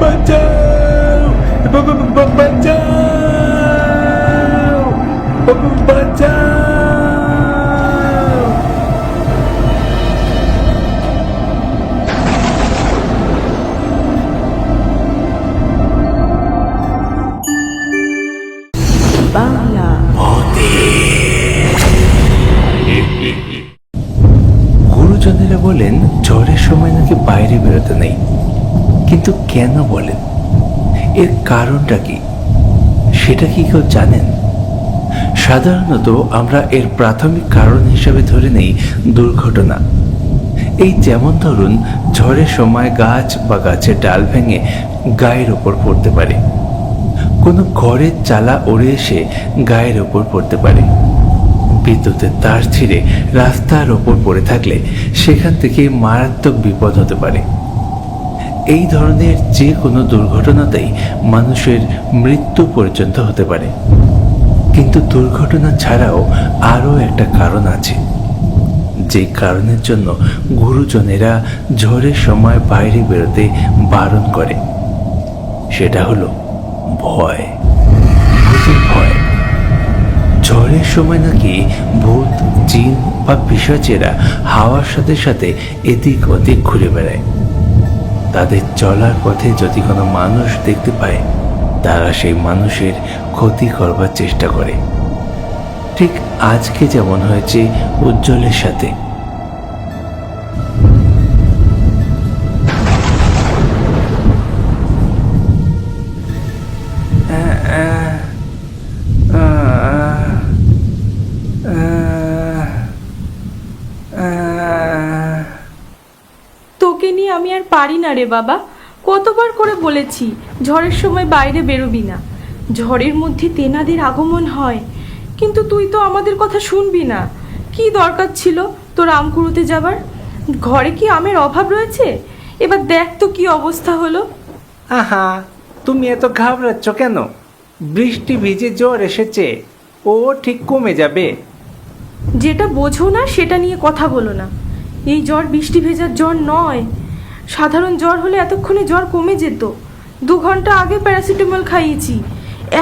বাঁচাও বাঁচাও বাঁচাও গুরুজনেরা বলেন জ্বরের সময় নাকি বাইরে বেরোতে নেই। কিন্তু কেন বলেন? এর কারণটা কি? সেটা কি কেউ জানেন? সাধারণত আমরা এর প্রাথমিক কারণ হিসেবে ধরে নেই দুর্ঘটনা। এই যেমন ধরুন, ঝড়ের সময় গাছ বা গাছের ডাল ভেঙে গায়ের ওপর পড়তে পারে। কোনো ঘরের চালা ওড়ে এসে গায়ের ওপর পড়তে পারে। বিদ্যুতের তার ছিঁড়ে রাস্তার ওপর পড়ে থাকলে সেখান থেকে মারাত্মক বিপদ হতে পারে। এই ধরনের যে কোনো দুর্ঘটনাতেই মানুষের মৃত্যু পর্যন্ত হতে পারে। কিন্তু দুর্ঘটনা ছাড়াও আরও একটা কারণ আছে। যে কারণের জন্য গুরুজনেরা ঝড়ের সময় বাইরে বেরোতে বারণ করে। সেটা হলো ভয়। ভূতের ভয়। ঝড়ের সময় নাকি ভূত, জিন বা পিসাচেরা হাওয়ার সাথে সাথে এদিক ওদিক ঘুরে বেড়ায়। তাদের চলার পথে যদি কোনো মানুষ দেখতে পায়, তারা সেই মানুষের ক্ষতি করবার চেষ্টা করে। ঠিক আজকে যেমন হয়েছে উজ্জ্বলের সাথে। পারি না রে বাবা। কতবার করে বলেছি ঝড়ের সময় বাইরে বেরোবি না। ঝড়ের মধ্যে তেনাদের আগমন হয় কিন্তু তুই তো আমাদের কথা শুনবি না। কি দরকার ছিল তোর আম কুড়োতে যাবার? ঘরে কি আমের অভাব রয়েছে? এবার দেখ তো কি অবস্থা হলো। আহা তুমি এত ঘাবড়াচ্ছ কেন? বৃষ্টি ভিজে জ্বর এসেছে ও ঠিক কমে যাবে। যেটা বোঝো না সেটা নিয়ে কথা বলো না। এই জ্বর বৃষ্টি ভেজার জ্বর নয়। সাধারণ জ্বর হলে এতক্ষণে জ্বর কমে যেত। দু ঘণ্টা আগে প্যারাসিটামল খাইয়েছি।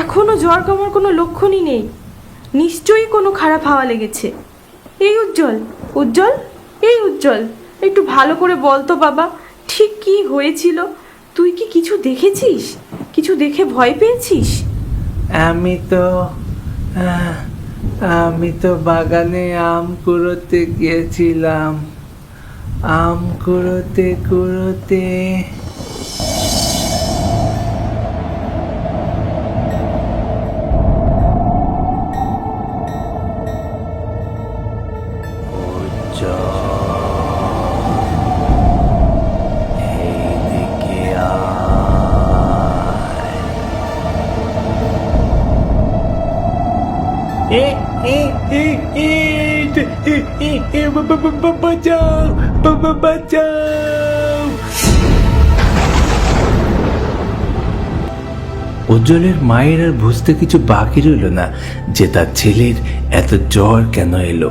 এখনও জ্বর কমার কোনো লক্ষণই নেই। নিশ্চয়ই কোনো খারাপ হাওয়া লেগেছে। এই উজ্জ্বল উজ্জ্বল, এই উজ্জ্বল, একটু ভালো করে বল তো বাবা, ঠিক কি হয়েছিল? তুই কি কিছু দেখেছিস? কিছু দেখে ভয় পেয়েছিস? আমি তো আমি তো বাগানে আম কুড়োতে গিয়েছিলাম। আম কুড়োতে কুড়োতে বাঁচাও উজ্জ্বলের মায়ের আর বুঝতে কিছু বাকি রইল না যে তার ছেলের এত জ্বর কেন এলো।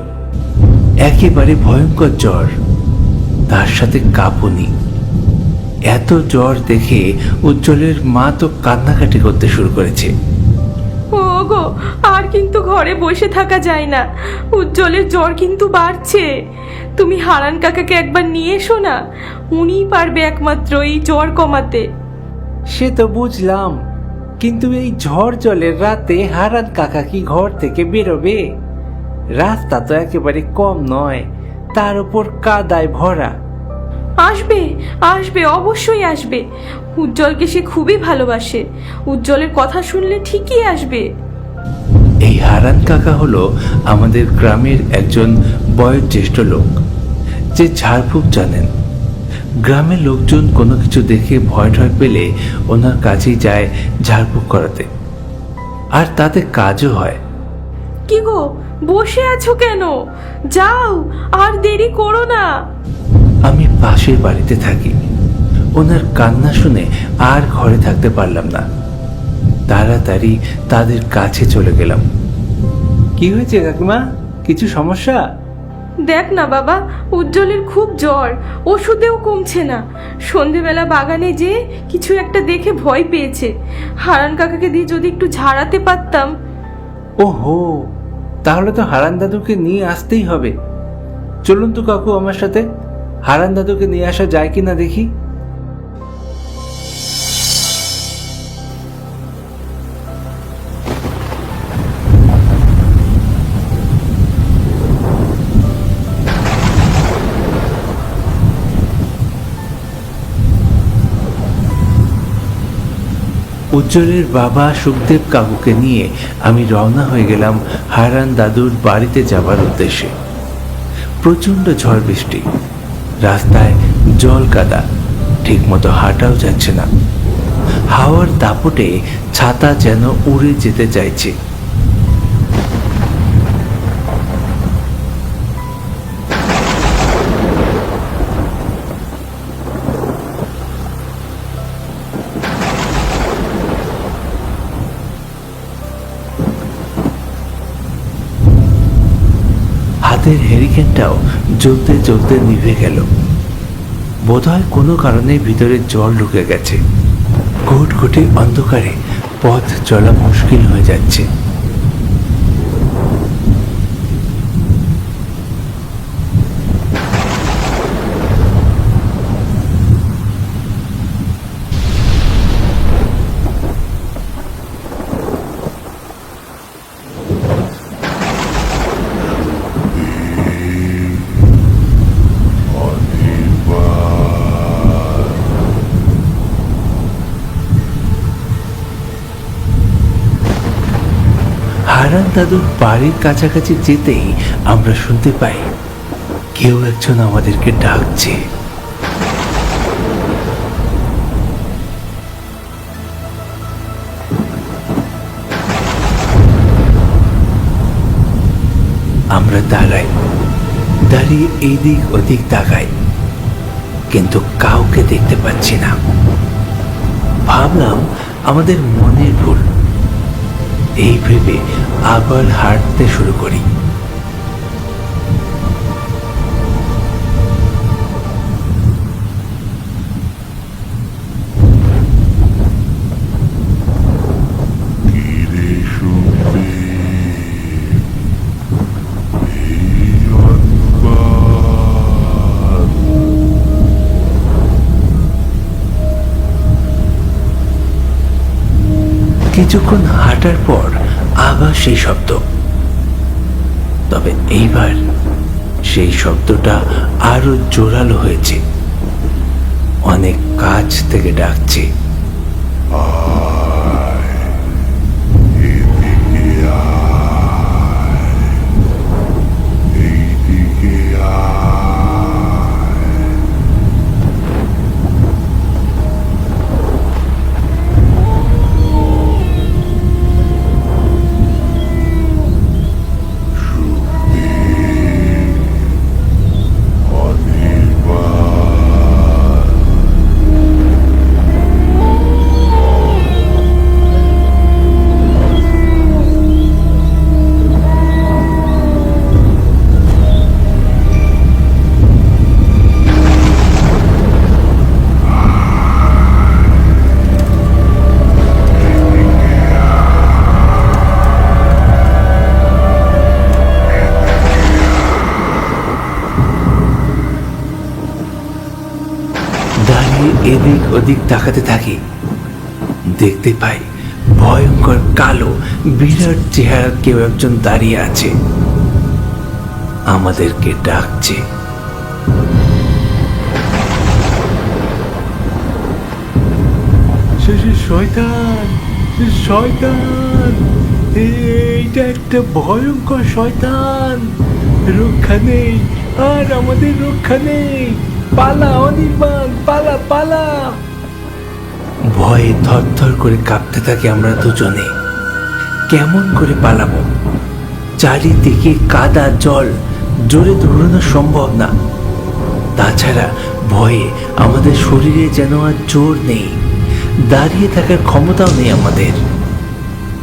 একেবারে ভয়ঙ্কর জ্বর, তার সাথে কাঁপুনি। এত জ্বর দেখে উজ্জ্বলের মা তো কান্নাকাটি করতে শুরু করেছে। গো আর কিন্তু ঘরে বসে থাকা যায় না। উজ্জ্বলের জ্বর কিন্তু বাড়ছে। তুমি হারান কাকাকে একবার নিয়ে এসো না। উনিই পারবে একমাত্র এই জ্বর কমাতে। সে তো বুঝলাম কিন্তু এই ঝড় জলের রাতে হারান কাকা কি ঘর থেকে বেরোবে? রাস্তা তো একেবারে কম নয় তার উপর কাদায় ভরা। আসবে আসবে অবশ্যই আসবে। উজ্জ্বলকে সে খুবই ভালোবাসে। উজ্জ্বলের কথা শুনলে ঠিকই আসবে। এই হারান কাকা হলো আমাদের গ্রামের একজন বয়োজ্যেষ্ঠ লোক। যে ঝাড়ফুঁক জানেন। গ্রামের লোকজন কোনো কিছু দেখে ভয় টয় পেলে ওনার কাছেই যায় ঝাড়ফুঁক করাতে। আর তাতে কাজও হয়। কি গো বসে আছো কেন? যাও আর দেরি করো না। আমি পাশের বাড়িতে থাকি। ওনার কান্না শুনে আর ঘরে থাকতে পারলাম না। তাড়াতাড়ি তাদের কাছে চলে গেলাম। কি হয়েছে কাকিমা? কিছু সমস্যা? দেখ না বাবা উজ্জ্বলের খুব জ্বর ওষুধেও কমছে না। সন্ধেবেলা বাগানে যে কিছু একটা দেখে ভয় পেয়েছে। হারান কাকাকে দিয়ে যদি একটু ঝাড়াতে পারতাম। ওহো তাহলে তো হারান দাদুকে নিয়ে আসতেই হবে। চলুন তো কাকু আমার সাথে। হারান দাদুকে নিয়ে আসা যায় কিনা দেখি। উজ্জ্বলের বাবা সুখদেব কাকুকে নিয়ে আমি রওনা হয়ে গেলাম হারান দাদুর বাড়িতে যাবার উদ্দেশ্যে। প্রচণ্ড ঝড় বৃষ্টি। রাস্তায় জল কাদা। ঠিকমতো হাঁটাও যাচ্ছে না। হাওয়ার দাপটে ছাতা যেন উড়ে যেতে চাইছে। হাতের হেরিকেনটাও জ্বলতে জ্বলতে নিভে গেল। বোধহয় কোনো কারণে ভিতরে জল ঢুকে গেছে। ঘুটঘুটে অন্ধকারে পথ চলা মুশকিল হয়ে যাচ্ছে। হারান দাদুর বাড়ির কাছাকাছি যেতেই আমরা শুনতে পাই, কেউ একজন আমাদেরকে ডাকছে। আমরা দাঁড়াই। দাঁড়িয়ে এদিক ওদিক তাকাই, কিন্তু কাউকে দেখতে পাচ্ছি না। ভাবলাম আমাদের মনের ভুল। এই ভেবে আবার হাঁটতে শুরু করি। কিছুক্ষণ হাঁটার পর আবার সেই শব্দ। তবে এইবার সেই শব্দটা আরও জোরালো হয়েছে। অনেক কাছ থেকে ডাকছে। এদিকে দাঁড়িয়ে এদিক ওদিক তাকাতে থাকি, দেখতে পাই ভয়ঙ্কর কালো, বিরাট চেহারা কেউ একজন দাঁড়িয়ে আছে। আমাদেরকে ডাকছে। শয়তান শয়তান। এইটা একটা ভয়ঙ্কর শয়তান। রক্ষা নেই, আর আমাদের রক্ষা নেই। পালা, অনির্বাণ, পালা পালা। ভয়ে থরথর করে কাঁপতে থাকি আমরা দুজনে। কেমন করে পালাবো? চারিদিকে কাদা জল, জোরে দৌড়ানো সম্ভব না। তাছাড়া ভয়ে আমাদের শরীরে যেন আর জোর নেই। দাঁড়িয়ে থাকার ক্ষমতাও নেই আমাদের।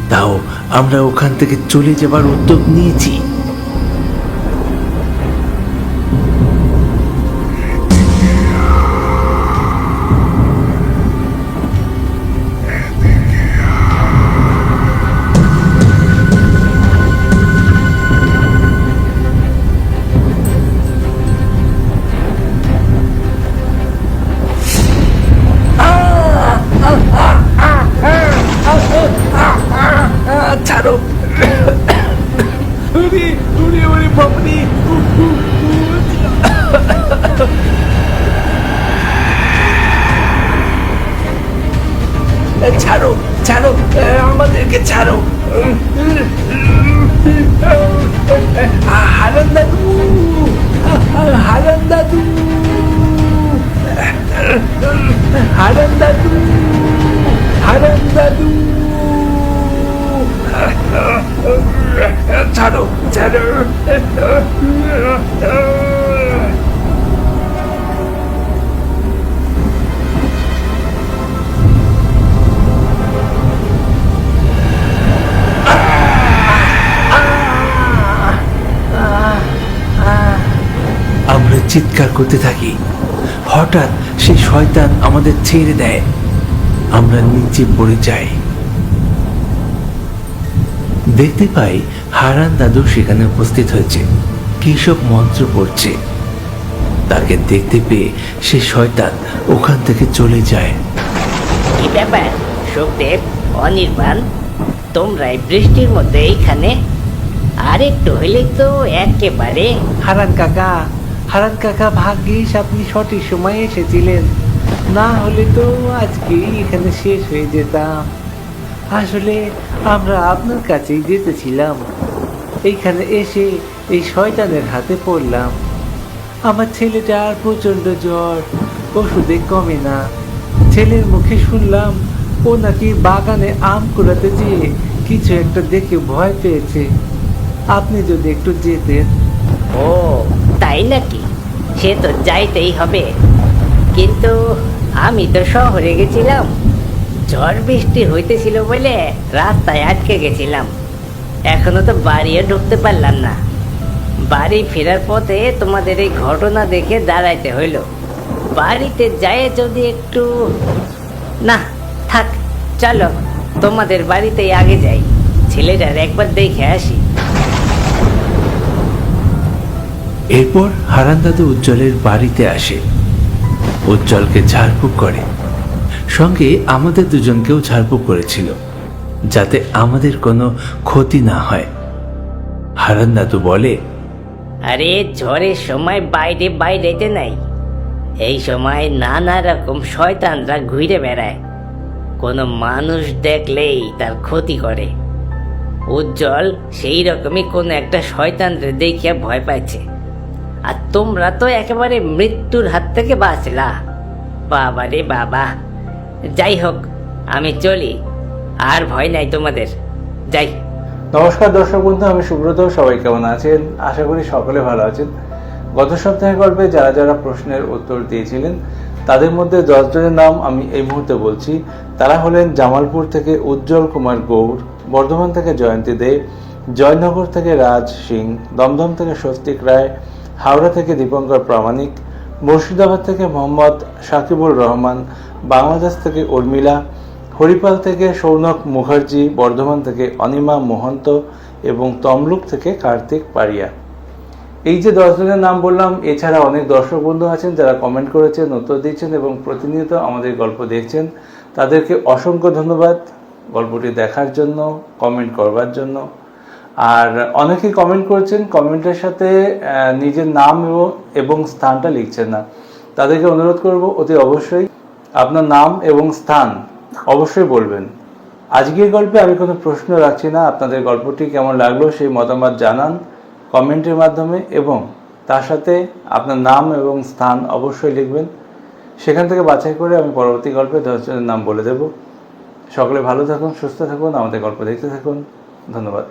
তাও আমরা ওখান থেকে চলে যাবার উদ্যোগ নিয়েছি। আমরা চিৎকার করতে থাকি। হঠাৎ সেই শয়তান আমাদের ছেড়ে দেয়। আমরা নিচে পড়ে যাই। দেখতে পাই হারান দাদু সেখানে উপস্থিত হয়েছে। কি সব মন্ত্র পড়ছে। তাকে দেখতে পেয়ে সে শয়তান ওখান থেকে চলে যায়। কি ব্যাপার সুখদেব অনির্বাণ তোমরা এই বৃষ্টির মধ্যে এইখানে? আর একটু হইলেই তো একেবারে। হারান কাকা হারান কাকা ভাগ্যিস আপনি সঠিক সময়ে এসেছিলেন। না হলে তো আজকেই এখানে শেষ হয়ে যেতাম। আসলে আমরা আপনার কাছেই যেতেছিলাম। এইখানে এসে এই শয়তানের হাতে পড়লাম। আমার ছেলেটার প্রচণ্ড জ্বর, ওষুধে কমে না। ছেলের মুখে শুনলাম ও নাকি বাগানে আম কুড়াতে যেয়ে কিছু একটা দেখে ভয় পেয়েছে। আপনি যদি একটু যেতেন। ও, তাই নাকি? সে তো যাইতেই হবে। কিন্তু আমি তো শহরে গেছিলাম। ঝড় বৃষ্টি হইতেছিল বলে রাস্তায় আটকে গেছিলাম। এখনও তো বাড়িও ঢুকতে পারলাম না। বাড়ি ফেরার পথে তোমাদের এই ঘটনা দেখে দাঁড়াইতে হইল। বাড়িতে যায় যদি একটু না, থাক, চলো, তোমাদের বাড়িতেই আগে যাই। ছেলেটার একবার দেখে আসি। এরপর হারান দাদু উজ্জ্বলের বাড়িতে আসে। উজ্জ্বলকে ঝাড়ফুঁক করে। সঙ্গে আমাদের দুজনকেও ঝাড়ফুঁক করেছিল, যাতে আমাদের কোনো ক্ষতি না হয়। হারান দাদু বলে, আরে ঝড়ের সময় বাইরে বাইরেতে নাই। এই সময় নানা রকম শয়তানরা ঘুরে বেড়ায়। কোনো মানুষ দেখলেই তার ক্ষতি করে। উজ্জ্বল সেই রকমই কোনো একটা শয়তানরে দেখিয়া ভয় পাইছে। আর তোমরা তো একেবারে মৃত্যুর হাত থেকে বাঁচলা। বাবা রে বাবা। যাই হোক, আমি চলি। আর ভয় নাই তোমাদের। যাই। নমস্কার দর্শক বন্ধু, আমি সুব্রত। সবাই কেমন আছেন? আশা করি সকলে ভালো আছেন। গত সপ্তাহের গল্পে যারা যারা প্রশ্নের উত্তর দিয়েছিলেন, তাদের মধ্যে দশ জনের নাম আমি এই মুহূর্তে বলছি। তারা হলেন জামালপুর থেকে উজ্জ্বল কুমার গৌর বর্ধমান থেকে জয়ন্তী দে, জয়নগর থেকে রাজ সিং, দমদম থেকে স্বস্তিক রায়, হাওড়া থেকে দীপঙ্কর প্রামাণিক, মুর্শিদাবাদ থেকে মোহাম্মদ সাকিবুর রহমান বাংলাদেশ থেকে উর্মিলা, হরিপাল থেকে সৌনক মুখার্জি, বর্ধমান থেকে অনিমা মহন্ত এবং তমলুক থেকে কার্তিক পারিয়া। এই যে দশজনের নাম বললাম, এছাড়া অনেক দর্শক বন্ধু আছেন যারা কমেন্ট করেছেন, উত্তর দিচ্ছেন এবং প্রতিনিয়ত আমাদের গল্প দেখছেন। তাদেরকে অসংখ্য ধন্যবাদ গল্পটি দেখার জন্য কমেন্ট করবার জন্য। আর অনেকেই কমেন্ট করছেন কমেন্টের সাথে নিজের নাম এবং স্থানটা লিখছেন না। তাদেরকে অনুরোধ করব, অতি অবশ্যই আপনার নাম এবং স্থান অবশ্যই বলবেন। আজকের গল্পে আমি কোনো প্রশ্ন রাখছি না। আপনাদের গল্পটি কেমন লাগল সেই মতামত জানান কমেন্টের মাধ্যমে এবং তার সাথে আপনার নাম এবং স্থান অবশ্যই লিখবেন। সেখান থেকে বাছাই করে আমি পরবর্তী গল্পে দশজনের নাম বলে দেব। সকলে ভালো থাকুন, সুস্থ থাকুন, আমাদের গল্প দেখতে থাকুন। ধন্যবাদ।